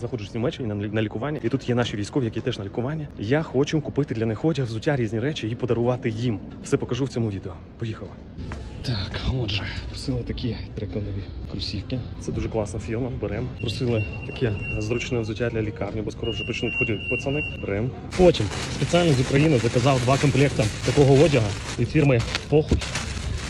Заходиш в Німеччині на, лікування, і тут є наші військові, які теж на лікуванні. Я хочу купити для них одяг, взуття, різні речі і подарувати їм. Все покажу в цьому відео. Поїхали. Так, отже, просили такі триконові кросівки. Це дуже класна фірма. Беремо. Просили таке зручне взуття для лікарні, бо скоро вже почнуть ходити пацани. Беремо. Потім спеціально з України заказав два комплекти такого одягу від фірми Похуй.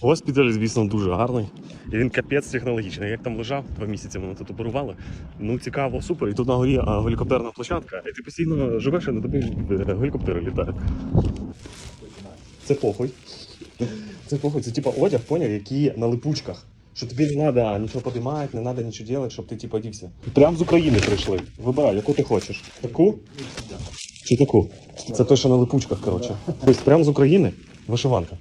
Госпіталь, звісно, дуже гарний. І він капець технологічний. Як там лежав два місяці, мене тут оперували. Ну цікаво, супер. І тут на горі гелікоптерна площадка. І ти постійно живеш, і на тобі е, гелікоптери літають. Це похуй. Це похуй. Це типа одяг, поняв, який на липучках. Що тобі не треба нічого подимати, не треба нічого робити, щоб ти типа одівся. Прям з України прийшли. Вибирай, яку ти хочеш. Таку? Чи таку? Це те, що на липучках, коротше. Тобто прям з України вишиванка.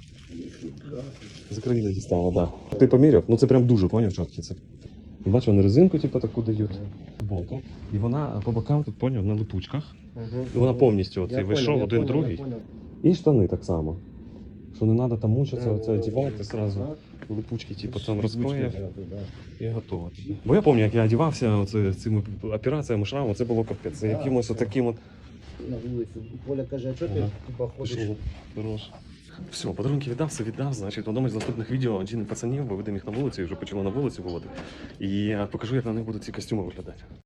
З України дістала, так. Да. Ти поміряв? Ну це прям дуже поняв чіткі. Це. Бачиш, вони резинку, типу, таку дають. Боку. І вона по бокам тут поняв на липучках. І вона повністю оцей вийшов, один другий. І штани так само. Що не треба там мучитися, оце одягати зразу. Липучки, типу, там розклеїв і готово. Бо я пам'ятаю, як я одягався оце, цими операціями шраму, це було капець. Це якимось отаким от на вулиці. Поля каже, а чого ти Ага. типа ходиш? Хорош. Все, подарунки віддав, все віддав. Значить, в одному з наступних відео один пацанів, бо видимо їх на вулиці, вже почали на вулиці виводити. І покажу, як на них будуть ці костюми виглядати.